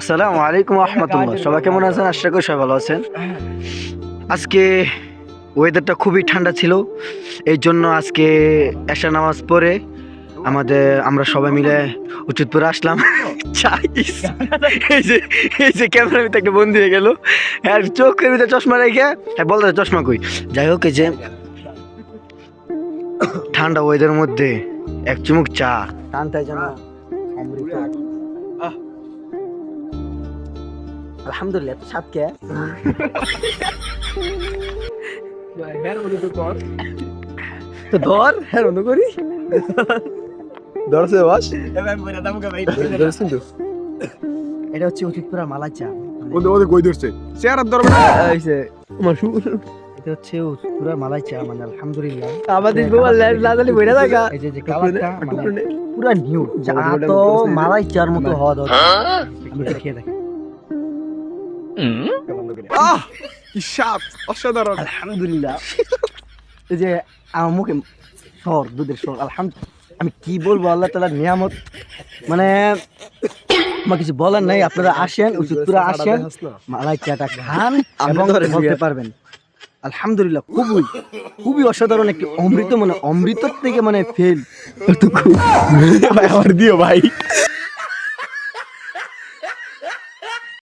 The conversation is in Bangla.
আসসালামু আলাইকুম রহমতুল্লাহ। সবাই কেমন আছেন? আশা করি সবাই ভালো আছেন। আজকে ওয়েদারটা খুবই ঠান্ডা ছিল এই জন্য আজকে এশা নামাজ পড়ে আমাদের, আমরা সবাই মিলে উচিতপুরে আসলাম। এই যে এই যে ক্যামেরার ভিতরে একটা বন্দি হয়ে গেল। আর চোখের ভিতরে চশমা রেখে হ্যাঁ বলতে চশমা কই? যাই হোক, এই যে ঠান্ডা ওয়েদারের মধ্যে এক চুমুক চা। টানটাই যেন। আহ। আলহামদুলিল্লাহ এত স্বাদ কে? তো ধর হ্যাঁ বন্ধ করি। ধরছে বাস। এটা হচ্ছে উচিতপুরা মালাই চা ওদের ওদের কই ধরছে? চেয়ারের ধরবে না এটা হচ্ছে উচিতপুরা মালাই চা মানে আলহামদুলিল্লাহ। আমাদের গোয়াল লাদালি বইরা থাকা। এই যে যে কালারটা মানে পুরা নিউ চা তো মালাই চার মতো হওয়া দরকার। আমি এটা খেয়ে দেখি। আহ কি স্বাদ অসাধারণ। আলহামদুলিল্লাহ। এই যে আমার মুখে সর দুধের সর আলহামদুলিল্লাহ। আমি কি বলব আল্লাহ তালার নিয়ামত? মানে আমার কিছু বলার নাই আপনারা আসেন আসেন। মালাই চাটা খান এবং বলতে পারবেন। আলহামদুলিল্লাহ খুবই খুবই অসাধারণ একটি অমৃত মানে অমৃতর থেকে মানে ফেল ভাই আমার দিও ভাই।